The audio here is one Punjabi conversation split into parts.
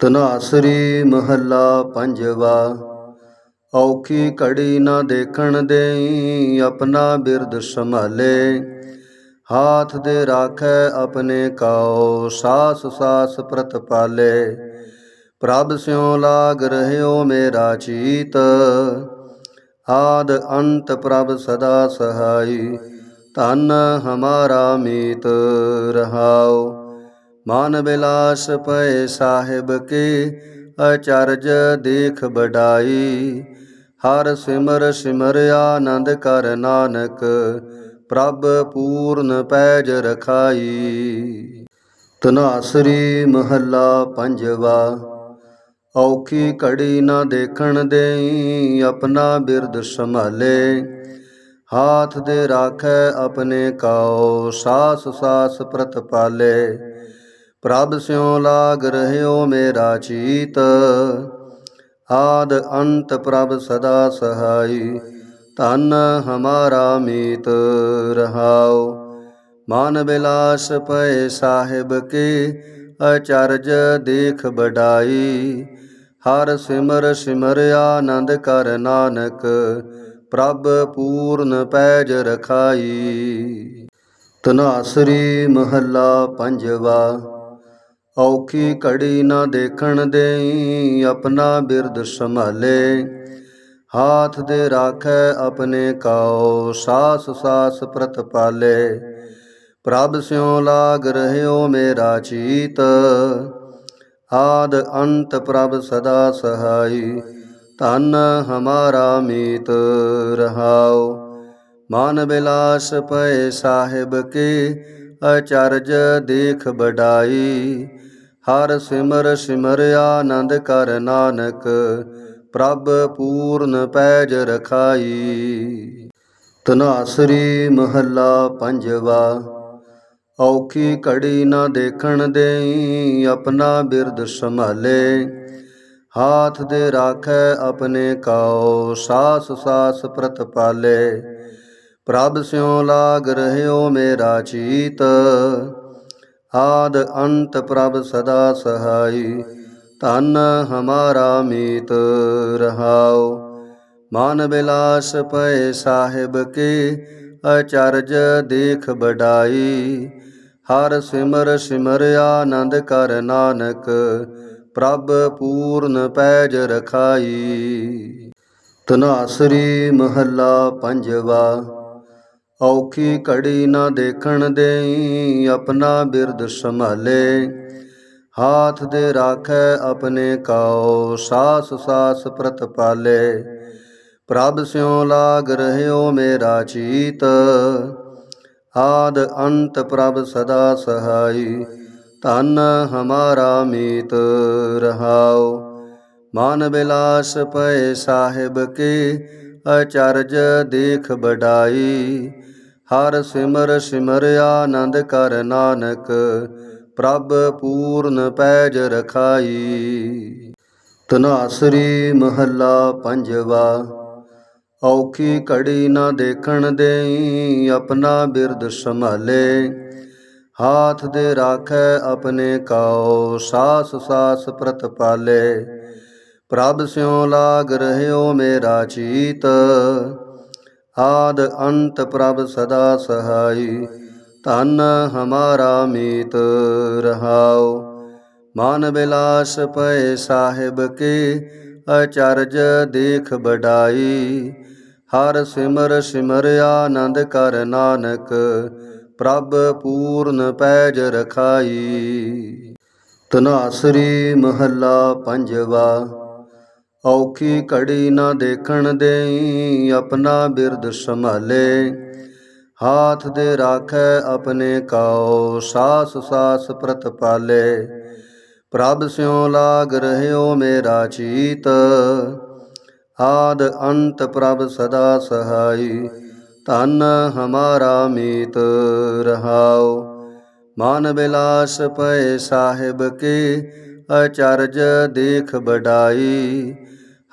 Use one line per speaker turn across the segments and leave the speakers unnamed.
ਤਨਾਸਰੀ ਮਹੱਲਾ ਪੰਜਵਾ। ਔਖੀ ਘੜੀ ਨਾ ਦੇਖਣ ਦੇਈ, ਆਪਣਾ ਬਿਰਦ ਸੰਭਾਲੇ। ਹਾਥ ਦੇ ਰਾਖੈ ਆਪਣੇ ਕਾਉ ਸਾਸ ਸਾਸ ਪ੍ਰਤਪਾਲੇ ਪ੍ਰਭ ਸਿਉ ਲਾਗ ਰਹਿਓ ਮੇਰਾ ਚੀਤ, ਆਦ ਅੰਤ ਪ੍ਰਭ ਸਦਾ ਸਹਾਈ। ਧਨ ਹਮਾਰਾ ਮੀਤ ਰਹਾਓ। ਮਨ ਬਿਲਾਸ ਪਏ ਸਾਹਿਬ ਕੇ, ਅਚਰਜ ਦੇਖ ਬਡਾਈ ਹਰ ਸਿਮਰ ਸਿਮਰ ਆਨੰਦ ਕਰ ਨਾਨਕ, ਪ੍ਰਭ ਪੂਰਨ ਪੈਜ ਰਖਾਈ। ਤਨਾਸਰੀ ਮਹੱਲਾ ਪੰਜਵਾ, ਔਖੀ ਘੜੀ ਨਾ ਦੇਖਣ ਦੇਈ, ਆਪਣਾ ਬਿਰਦ ਸੰਭਾਲੇ। ਹਾਥ ਦੇ ਰਾਖੈ ਆਪਣੇ ਕਾਉ, ਸਾਸ ਸਾਸ ਪ੍ਰਤਪਾਲੇ। ਪ੍ਰਭ ਸਿਉ ਲਾਗ ਰਹਿਓ ਮੇਰਾ ਚੀਤ। ਆਦ ਅੰਤ ਪ੍ਰਭ ਸਦਾ ਸਹਾਈ, ਧਨ ਹਮਾਰਾ ਮੀਤ ਰਹਾਉ ਮਾਨ ਬਿਲਾਸ ਪਏ ਸਾਹਿਬ ਕੇ, ਅਚਰਜ ਦੇਖ ਬਡਾਈ ਹਰ ਸਿਮਰ ਸਿਮਰ ਆਨੰਦ ਕਰ ਨਾਨਕ, ਪ੍ਰਭ ਪੂਰਨ ਪੈਜ ਰਖਾਈ। ਤਨਾਸਰੀ ਮਹੱਲਾ ਪੰਜਵਾ। ਔਖੀ ਘੜੀ ਨਾ ਦੇਖਣ ਦੇਈ, ਆਪਣਾ ਬਿਰਦ ਸੰਭਾਲੇ। ਹਾਥ ਦੇ ਰਾਖੈ ਆਪਣੇ ਕਾਉ ਸਾਸ ਸਾਸ ਪ੍ਰਤਪਾਲੇ ਪ੍ਰਭ ਸਿਉ ਲਾਗ ਰਹਿਓ ਮੇਰਾ ਚੀਤ, ਆਦ ਅੰਤ ਪ੍ਰਭ ਸਦਾ ਸਹਾਈ। ਧਨ ਹਮਾਰਾ ਮੀਤ ਰਹਾਓ। ਮਾਨ ਬਿਲਾਸ ਪਏ ਸਾਹਿਬ ਕੇ, ਅਚਰਜ ਦੇਖ ਬਡਾਈ ਹਰ ਸਿਮਰ ਸਿਮਰ ਆਨੰਦ ਕਰ ਨਾਨਕ, ਪ੍ਰਭ ਪੂਰਨ ਪੈਜ ਰਖਾਈ। ਤਨਾਸਰੀ ਮਹੱਲਾ ਪੰਜਵਾ, ਔਖੀ ਘੜੀ ਨਾ ਦੇਖਣ ਦੇਈ, ਆਪਣਾ ਬਿਰਦ ਸੰਭਾਲੇ। ਹਾਥ ਦੇ ਰਾਖੈ ਆਪਣੇ ਕਾਉ ਸਾਸ ਸਾਸ ਪ੍ਰਤਪਾਲੇ ਪ੍ਰਭ ਸਿਉ ਲਾਗ ਰਹਿਓ ਮੇਰਾ ਚੀਤ ਆਦ ਅੰਤ ਪ੍ਰਭ ਸਦਾ ਸਹਾਈ। ਧਨ ਹਮਾਰਾ ਮੀਤ ਰਹਾਉ। ਮਨ ਬਿਲਾਸ ਪਏ ਸਾਹਿਬ ਕੇ ਅਚਰਜ ਦੇਖ ਬਡਾਈ ਹਰ ਸਿਮਰ ਸਿਮਰ ਆਨੰਦ ਕਰ ਨਾਨਕ, ਪ੍ਰਭ ਪੂਰਨ ਪੈਜ ਰਖਾਈ। ਤਨਾਸਰੀ ਮਹੱਲਾ ਪੰਜਵਾ। ਔਖੀ ਘੜੀ ਨਾ ਦੇਖਣ ਦੇਈ, ਆਪਣਾ ਬਿਰਦ ਸੰਭਾਲੇ। ਹਾਥ ਦੇ ਰਾਖੈ ਆਪਣੇ ਕਾਉ, ਸਾਸ ਸਾਸ ਪ੍ਰਤਪਾਲੇ ਪ੍ਰਭ ਸਿਉ ਲਾਗ ਰਹਿਓ ਮੇਰਾ ਚੀਤ, ਆਦ ਅੰਤ ਪ੍ਰਭ ਸਦਾ ਸਹਾਈ। ਧਨ ਹਮਾਰਾ ਮੀਤ ਰਹਾਓ ਮਨ ਬਿਲਾਸ ਪਏ ਸਾਹਿਬ ਕੇ, ਅਚਰਜ ਦੇਖ ਬਡਾਈ ਹਰ ਸਿਮਰ ਸਿਮਰ ਆਨੰਦ ਕਰ ਨਾਨਕ, ਪ੍ਰਭ ਪੂਰਨ ਪੈਜ ਰਖਾਈ। ਤਨਾਸਰੀ ਮਹੱਲਾ ਪੰਜਵਾ, ਔਖੀ ਘੜੀ ਨਾ ਦੇਖਣ ਦੇਈ ਆਪਣਾ ਬਿਰਦ ਸੰਭਾਲੇ। ਹਾਥ ਦੇ ਰਾਖੈ ਆਪਣੇ ਕਾਉ, ਸਾਸ ਸਾਸ ਪ੍ਰਤਪਾਲੇ ਪ੍ਰਭ ਸਿਉ ਲਾਗ ਰਹਿਓ ਮੇਰਾ ਚੀਤ ਆਦ ਅੰਤ ਪ੍ਰਭ ਸਦਾ ਸਹਾਈ। ਧਨ ਹਮਾਰਾ ਮੀਤ ਰਹਾਉ। ਮਨ ਬਿਲਾਸ ਪਏ ਸਾਹਿਬ ਕੇ ਅਚਰਜ ਦੇਖ ਬਡਾਈ ਹਰ ਸਿਮਰ ਸਿਮਰ ਆਨੰਦ ਕਰ ਨਾਨਕ, ਪ੍ਰਭ ਪੂਰਨ ਪੈਜ ਰਖਾਈ। ਤਨਾਸਰੀ ਮਹੱਲਾ ਪੰਜਵਾ। ਔਖੀ ਘੜੀ ਨਾ ਦੇਖਣ ਦੇਈ, ਆਪਣਾ ਬਿਰਦ ਸੰਭਾਲੇ। ਹਾਥ ਦੇ ਰਾਖੈ ਆਪਣੇ ਕਾਉ ਸਾਸ ਸਾਸ ਪ੍ਰਤਪਾਲੇ ਪ੍ਰਭ ਸਿਉ ਲਾਗ ਰਹਿਓ ਮੇਰਾ ਚੀਤ, ਆਦ ਅੰਤ ਪ੍ਰਭ ਸਦਾ ਸਹਾਈ। ਧਨ ਹਮਾਰਾ ਮੀਤ ਰਹਾਓ। ਮਾਨ ਬਿਲਾਸ ਪਏ ਸਾਹਿਬ ਕੇ, ਅਚਰਜ ਦੇਖ ਬਡਾਈ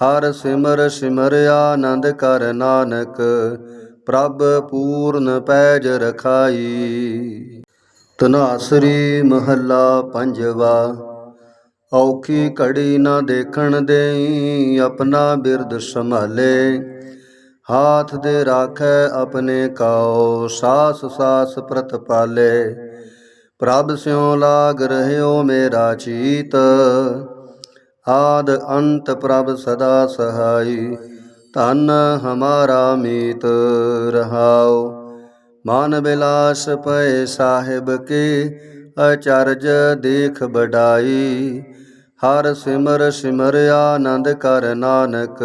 ਹਰ ਸਿਮਰ ਸਿਮਰ ਆਨੰਦ ਕਰ ਨਾਨਕ, ਪ੍ਰਭ ਪੂਰਨ ਪੈਜ ਰਖਾਈ। ਤਨਾਸਰੀ ਮਹੱਲਾ ਪੰਜਵਾ, ਔਖੀ ਘੜੀ ਨਾ ਦੇਖਣ ਦੇਈ ਆਪਣਾ ਬਿਰਦ ਸੰਭਾਲੇ। ਹਾਥ ਦੇ ਰਾਖੈ ਆਪਣੇ ਕਾਉ, ਸਾਸ ਸਾਸ ਪ੍ਰਤਪਾਲੇ ਪ੍ਰਭ ਸਿਉ ਲਾਗ ਰਹਿਓ ਮੇਰਾ ਚੀਤ ਆਦ ਅੰਤ ਪ੍ਰਭ ਸਦਾ ਸਹਾਈ। ਧਨ ਹਮਾਰਾ ਮੀਤ ਰਹਾਉ। ਮਾਨ ਬਿਲਾਸ ਪਏ ਸਾਹਿਬ ਕੇ ਅਚਰਜ ਦੇਖ ਬਡਾਈ ਹਰ ਸਿਮਰ ਸਿਮਰ ਆਨੰਦ ਕਰ ਨਾਨਕ,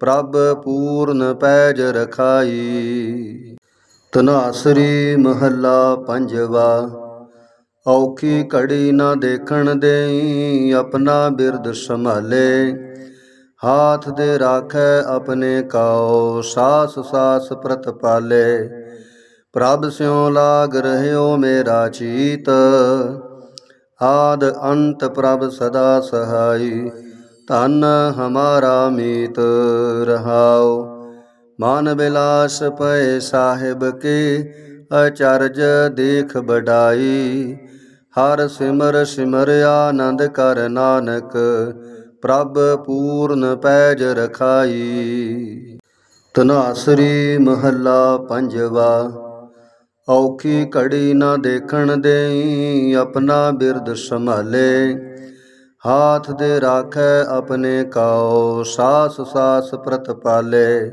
ਪ੍ਰਭ ਪੂਰਨ ਪੈਜ ਰਖਾਈ। ਤਨਾਸਰੀ ਮਹੱਲਾ ਪੰਜਵਾ। ਔਖੀ ਘੜੀ ਨਾ ਦੇਖਣ ਦੇਈ, ਆਪਣਾ ਬਿਰਦ ਸੰਭਾਲੇ। ਹਾਥ ਦੇ ਰਾਖੈ ਆਪਣੇ ਕਾਉ, ਸਾਸ ਸਾਸ ਪ੍ਰਤਪਾਲੇ ਪ੍ਰਭ ਸਿਉ ਲਾਗ ਰਹਿਓ ਮੇਰਾ ਚੀਤ, ਆਦ ਅੰਤ ਪ੍ਰਭ ਸਦਾ ਸਹਾਈ। ਧਨ ਹਮਾਰਾ ਮੀਤ ਰਹਾਓ ਮਾਨ ਬਿਲਾਸ ਪਏ ਸਾਹਿਬ ਕੇ, ਅਚਰਜ ਦੇਖ ਬਡਾਈ ਹਰ ਸਿਮਰ ਸਿਮਰ ਆਨੰਦ ਕਰ ਨਾਨਕ, ਪ੍ਰਭ ਪੂਰਨ ਪੈਜ ਰਖਾਈ। ਤਨਾਸਰੀ ਮਹੱਲਾ ਪੰਜਵਾ, ਔਖੀ ਘੜੀ ਨਾ ਦੇਖਣ ਦੇਈ ਆਪਣਾ ਬਿਰਦ ਸੰਭਾਲੇ। ਹਾਥ ਦੇ ਰਾਖੈ ਆਪਣੇ ਕਾਓ ਸਾਸ ਸਾਸ ਪ੍ਰਤਪਾਲੇ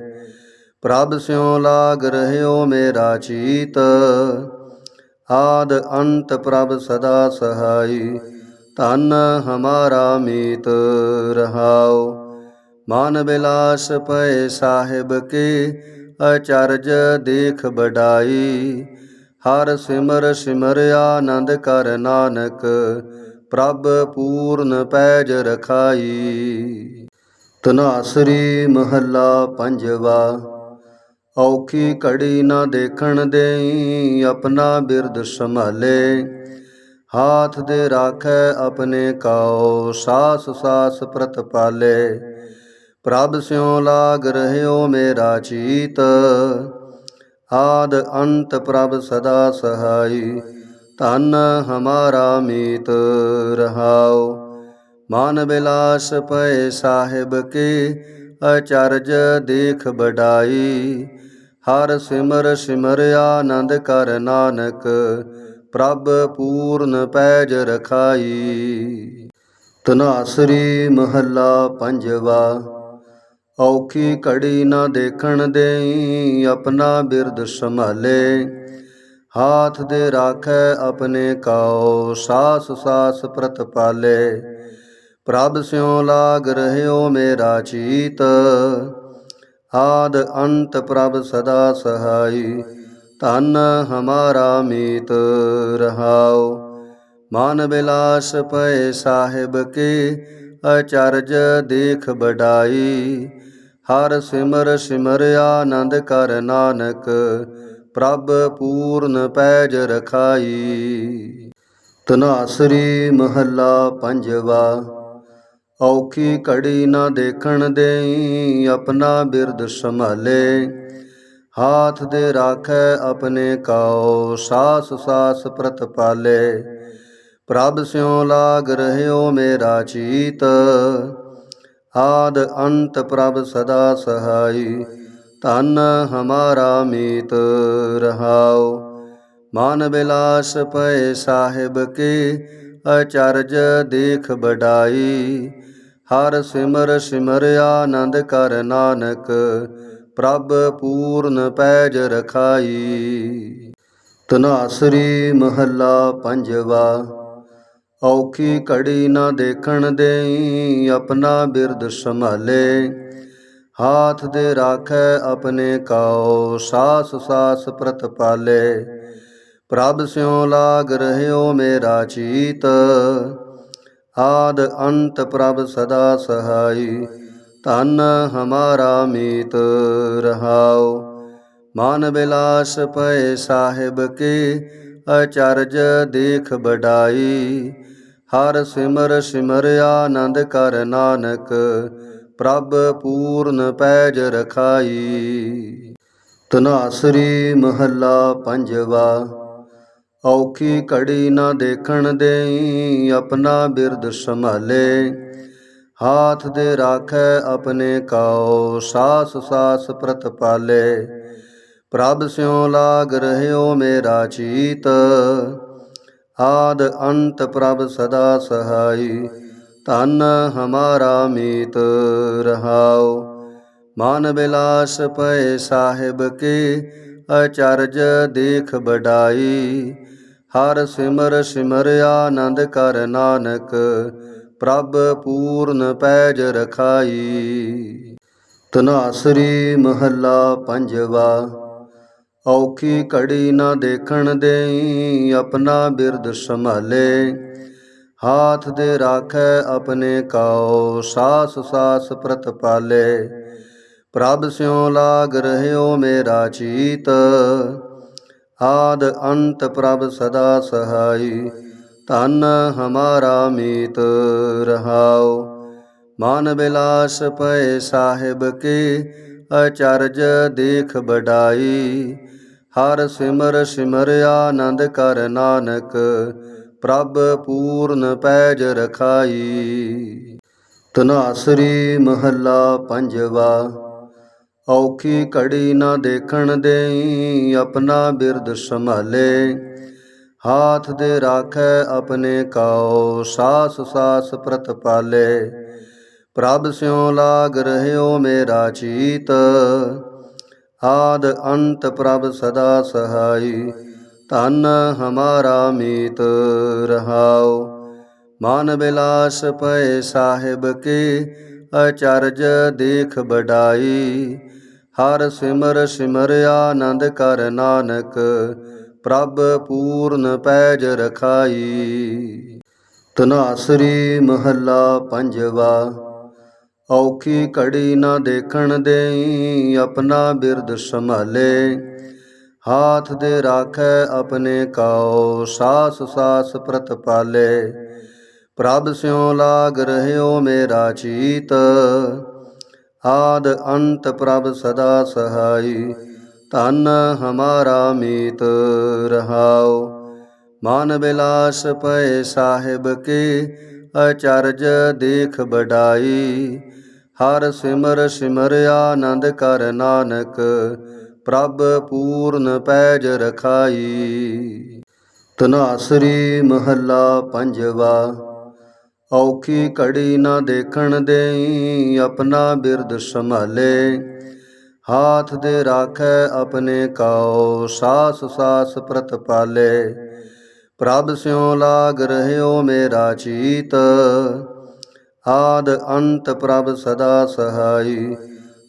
ਪ੍ਰਭ ਸਿਉ ਲਾਗ ਰਹਿਓ ਮੇਰਾ ਚੀਤ ਆਦ ਅੰਤ ਪ੍ਰਭ ਸਦਾ ਸਹਾਈ। ਧਨ ਹਮਾਰਾ ਮੀਤ ਰਹਾਉ। ਮਨ ਬਿਲਾਸ ਪਏ ਸਾਹਿਬ ਕੇ ਅਚਰਜ ਦੇਖ ਬਡਾਈ ਹਰ ਸਿਮਰ ਸਿਮਰ ਆਨੰਦ ਕਰ ਨਾਨਕ, ਪ੍ਰਭ ਪੂਰਨ ਪੈਜ ਰਖਾਈ। ਤਨਾਸਰੀ ਮਹੱਲਾ ਪੰਜਵਾ। ਔਖੀ ਘੜੀ ਨਾ ਦੇਖਣ ਦੇਈ ਆਪਣਾ ਬਿਰਦ ਸੰਭਾਲੇ ਹਾਥ ਦੇ ਰਾਖੈ ਆਪਣੇ ਕਾਉ ਸਾਸ ਸਾਸ ਪ੍ਰਤਪਾਲੇ ਪ੍ਰਭ ਸਿਉ ਲਾਗ ਰਹਿਓ ਮੇਰਾ ਚੀਤ ਆਦ ਅੰਤ ਪ੍ਰਭ ਸਦਾ ਸਹਾਈ ਧਨ ਹਮਾਰਾ ਮੀਤ ਰਹਾਉ ਮਨ ਬਿਲਾਸ ਪਏ ਸਾਹਿਬ ਕੇ ਅਚਰਜ ਦੇਖ ਬਡਾਈ ਹਰ ਸਿਮਰ ਸਿਮਰ ਆਨੰਦ ਕਰ ਨਾਨਕ, ਪ੍ਰਭ ਪੂਰਨ ਪੈਜ ਰਖਾਈ। ਤਨਾਸਰੀ ਮਹੱਲਾ ਪੰਜਵਾ, ਔਖੀ ਘੜੀ ਨਾ ਦੇਖਣ ਦੇਈ, ਆਪਣਾ ਬਿਰਦ ਸੰਭਾਲੇ। ਹਾਥ ਦੇ ਰਾਖੈ ਆਪਣੇ ਕਾਉ, ਸਾਸ ਸਾਸ ਪ੍ਰਤਪਾਲੇ। ਪ੍ਰਭ ਸਿਉ ਲਾਗ ਰਹਿਓ ਮੇਰਾ ਚੀਤ, ਆਦ ਅੰਤ ਪ੍ਰਭ ਸਦਾ ਸਹਾਈ। ਧਨ ਹਮਾਰਾ ਮੀਤ ਰਹਾਉ। ਮਨ ਬਿਲਾਸ ਪਏ ਸਾਹਿਬ ਕੇ ਅਚਰਜ ਦੇਖ ਬਡਾਈ ਹਰ ਸਿਮਰ ਸਿਮਰ ਆਨੰਦ ਕਰ ਨਾਨਕ, ਪ੍ਰਭ ਪੂਰਨ ਪੈਜ ਰਖਾਈ। ਤਨਾਸਰੀ ਮਹੱਲਾ ਪੰਜਵਾ। ਔਖੀ ਘੜੀ ਨਾ ਦੇਖਣ ਦੇਈ, ਆਪਣਾ ਬਿਰਦ ਸੰਭਾਲੇ। ਹਾਥ ਦੇ ਰਾਖੈ ਆਪਣੇ ਕਾਉ ਸਾਸ ਸਾਸ ਪ੍ਰਤਪਾਲੇ ਪ੍ਰਭ ਸਿਉ ਲਾਗ ਰਹਿਓ ਮੇਰਾ ਚੀਤ, ਆਦ ਅੰਤ ਪ੍ਰਭ ਸਦਾ ਸਹਾਈ। ਧਨ ਹਮਾਰਾ ਮੀਤ ਰਹਾਓ। ਮਾਨ ਬਿਲਾਸ ਪਏ ਸਾਹਿਬ ਕੇ, ਅਚਰਜ ਦੇਖ ਬਡਾਈ ਹਰ ਸਿਮਰ ਸਿਮਰ ਆਨੰਦ ਕਰ ਨਾਨਕ, ਪ੍ਰਭ ਪੂਰਨ ਪੈਜ ਰਖਾਈ। ਤਨਾਸਰੀ ਮਹੱਲਾ ਪੰਜਵਾ, ਔਖੀ ਘੜੀ ਨਾ ਦੇਖਣ ਦੇਈ ਆਪਣਾ ਬਿਰਦ ਸੰਭਾਲੇ। ਹਾਥ ਦੇ ਰਾਖੈ ਆਪਣੇ ਕਾਓ ਸਾਸ ਸਾਸ ਪ੍ਰਤਪਾਲੇ ਪ੍ਰਭ ਸਿਉ ਲਾਗ ਰਹਿਓ ਮੇਰਾ ਚੀਤ ਆਦ ਅੰਤ ਪ੍ਰਭ ਸਦਾ ਸਹਾਈ। ਧਨ ਹਮਾਰਾ ਮੀਤ ਰਹਾਉ। ਮਾਨ ਬਿਲਾਸ ਪਏ ਸਾਹਿਬ ਕੇ ਅਚਰਜ ਦੇਖ ਬਡਾਈ ਹਰ ਸਿਮਰ ਸਿਮਰ ਆਨੰਦ ਕਰ ਨਾਨਕ, ਪ੍ਰਭ ਪੂਰਨ ਪੈਜ ਰਖਾਈ। ਤਨਾਸਰੀ ਮਹੱਲਾ ਪੰਜਵਾ। ਔਖੀ ਘੜੀ ਨਾ ਦੇਖਣ ਦੇਈ, ਆਪਣਾ ਬਿਰਦ ਸੰਭਾਲੇ। ਹਾਥ ਦੇ ਰਾਖੈ ਆਪਣੇ ਕਾਉ ਸਾਸ ਸਾਸ ਪ੍ਰਤਪਾਲੇ ਪ੍ਰਭ ਸਿਉ ਲਾਗ ਰਹਿਓ ਮੇਰਾ ਚੀਤ, ਆਦ ਅੰਤ ਪ੍ਰਭ ਸਦਾ ਸਹਾਈ। ਧਨ ਹਮਾਰਾ ਮੀਤ ਰਹਾਓ। ਮਾਨ ਬਿਲਾਸ ਪਏ ਸਾਹਿਬ ਕੇ, ਅਚਰਜ ਦੇਖ ਬਡਾਈ ਹਰ ਸਿਮਰ ਸਿਮਰ ਆਨੰਦ ਕਰ ਨਾਨਕ, ਪ੍ਰਭ ਪੂਰਨ ਪੈਜ ਰਖਾਈ। ਤਨਾਸਰੀ ਮਹੱਲਾ ਪੰਜਵਾ, ਔਖੀ ਘੜੀ ਨਾ ਦੇਖਣ ਦੇਈ ਆਪਣਾ ਬਿਰਦ ਸੰਭਾਲੇ। ਹਾਥ ਦੇ ਰਾਖੈ ਆਪਣੇ ਕਾਓ ਸਾਸ ਸਾਸ ਪ੍ਰਤਪਾਲੇ ਪ੍ਰਭ ਸਿਉ ਲਾਗ ਰਹਿਓ ਮੇਰਾ ਚੀਤ ਆਦ ਅੰਤ ਪ੍ਰਭ ਸਦਾ ਸਹਾਈ, ਧਨ ਹਮਾਰਾ ਮੀਤ ਰਹਾਉ। ਮਨ ਬਿਲਾਸ ਪਏ ਸਾਹਿਬ ਕੇ ਅਚਰਜ ਦੇਖ ਬਡਾਈ ਹਰ ਸਿਮਰ ਸਿਮਰ ਆਨੰਦ ਕਰ ਨਾਨਕ, ਪ੍ਰਭ ਪੂਰਨ ਪੈਜ ਰਖਾਈ। ਤਨਾਸਰੀ ਮਹੱਲਾ ਪੰਜਵਾ। ਔਖੀ ਘੜੀ ਨਾ ਦੇਖਣ ਦੇਈ, ਆਪਣਾ ਬਿਰਦ ਸੰਭਾਲੇ। ਹਾਥ ਦੇ ਰਾਖੈ ਆਪਣੇ ਕਾਉ ਸਾਸ ਸਾਸ ਪ੍ਰਤਪਾਲੇ ਪ੍ਰਭ ਸਿਉ ਲਾਗ ਰਹਿਓ ਮੇਰਾ ਚੀਤ, ਆਦ ਅੰਤ ਪ੍ਰਭ ਸਦਾ ਸਹਾਈ। ਧਨ ਹਮਾਰਾ ਮੀਤ ਰਹਾਓ। ਮਨ ਬਿਲਾਸ ਪਏ ਸਾਹਿਬ ਕੇ, ਅਚਰਜ ਦੇਖ ਬਡਾਈ ਹਰ ਸਿਮਰ ਸਿਮਰ ਆਨੰਦ ਕਰ ਨਾਨਕ, ਪ੍ਰਭ ਪੂਰਨ ਪੈਜ ਰਖਾਈ। ਤਨਾਸਰੀ ਮਹੱਲਾ ਪੰਜਵਾ, ਔਖੀ ਘੜੀ ਨਾ ਦੇਖਣ ਦੇਈ, ਆਪਣਾ ਬਿਰਦ ਸੰਭਾਲੇ। ਹਾਥ ਦੇ ਰਾਖੈ ਆਪਣੇ ਕਾਉ ਸਾਸ ਸਾਸ ਪ੍ਰਤਪਾਲੇ ਪ੍ਰਭ ਸਿਉ ਲਾਗ ਰਹਿਓ ਮੇਰਾ ਚੀਤ ਆਦ ਅੰਤ ਪ੍ਰਭ ਸਦਾ ਸਹਾਈ। ਧਨ ਹਮਾਰਾ ਮੀਤ ਰਹਾਉ। ਮਾਨ ਬਿਲਾਸ ਪਏ ਸਾਹਿਬ ਕੇ ਅਚਰਜ ਦੇਖ ਬਡਾਈ ਹਰ ਸਿਮਰ ਸਿਮਰ ਆਨੰਦ ਕਰ ਨਾਨਕ, ਪ੍ਰਭ ਪੂਰਨ ਪੈਜ ਰਖਾਈ। ਤਨਾਸਰੀ ਮਹੱਲਾ ਪੰਜਵਾ। ਔਖੀ ਘੜੀ ਨਾ ਦੇਖਣ ਦੇਈ ਆਪਣਾ ਬਿਰਦ ਸੰਭਾਲੇ। ਹਾਥ ਦੇ ਰਾਖੈ ਆਪਣੇ ਕਾਉ, ਸਾਸ ਸਾਸ ਪ੍ਰਤਪਾਲੇ ਪ੍ਰਭ ਸਿਉ ਲਾਗ ਰਹਿਓ ਮੇਰਾ ਚੀਤ, ਆਦ ਅੰਤ ਪ੍ਰਭ ਸਦਾ ਸਹਾਈ।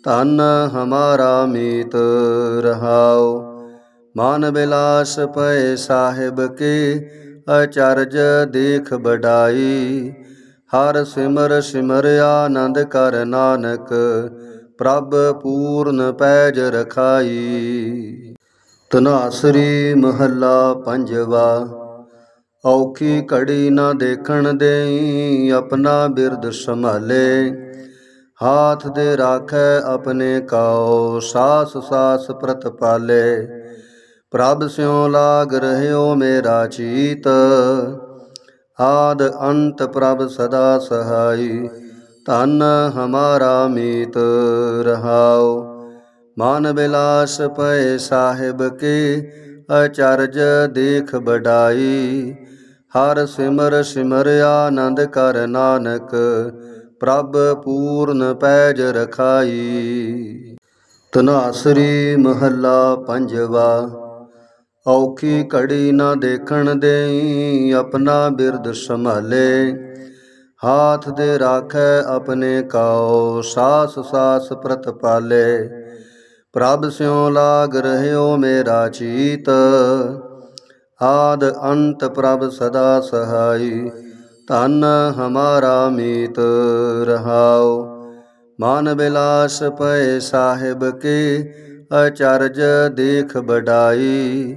ਧਨ ਹਮਾਰਾ ਮੀਤ ਰਹਾਓ ਮਾਨ ਬਿਲਾਸ ਪਏ ਸਾਹਿਬ ਕੇ, ਅਚਰਜ ਦੇਖ ਬਡਾਈ ਹਰ ਸਿਮਰ ਸਿਮਰ ਆਨੰਦ ਕਰ ਨਾਨਕ, ਪ੍ਰਭ ਪੂਰਨ ਪੈਜ ਰਖਾਈ। ਤਨਾਸਰੀ ਮਹੱਲਾ ਪੰਜਵਾ, ਔਖੀ ਘੜੀ ਨਾ ਦੇਖਣ ਦੇਈ, ਆਪਣਾ ਬਿਰਦ ਸੰਭਾਲੇ। ਹਾਥ ਦੇ ਰਾਖੈ ਆਪਣੇ ਕਾਉ, ਸਾਸ ਸਾਸ ਪ੍ਰਤਪਾਲੇ ਪ੍ਰਭ ਸਿਉ ਲਾਗ ਰਹਿਓ ਮੇਰਾ ਚੀਤ ਆਦ ਅੰਤ ਪ੍ਰਭ ਸਦਾ ਸਹਾਈ। ਧਨ ਹਮਾਰਾ ਮੀਤ ਰਹਾਉ। ਮਾਨ ਬਿਲਾਸ ਪਏ ਸਾਹਿਬ ਕੇ ਅਚਰਜ ਦੇਖ ਬਡਾਈ ਹਰ ਸਿਮਰ ਸਿਮਰ ਆਨੰਦ ਕਰ ਨਾਨਕ, ਪ੍ਰਭ ਪੂਰਨ ਪੈਜ ਰਖਾਈ। ਤਨਾਸਰੀ ਮਹੱਲਾ ਪੰਜਵਾ। ਔਖੀ ਘੜੀ ਨਾ ਦੇਖਣ ਦੇਈ, ਆਪਣਾ ਬਿਰਦ ਸੰਭਾਲੇ। ਹਾਥ ਦੇ ਰਾਖੈ ਆਪਣੇ ਕਾਉ, ਸਾਸ ਸਾਸ ਪ੍ਰਤਪਾਲੇ ਪ੍ਰਭ ਸਿਉ ਲਾਗ ਰਹਿਓ ਮੇਰਾ ਚੀਤ, ਆਦ ਅੰਤ ਪ੍ਰਭ ਸਦਾ ਸਹਾਈ। ਧਨ ਹਮਾਰਾ ਮੀਤ ਰਹਾਓ ਮਨ ਬਿਲਾਸ ਪਏ ਸਾਹਿਬ ਕੇ, ਅਚਰਜ ਦੇਖ ਬਡਾਈ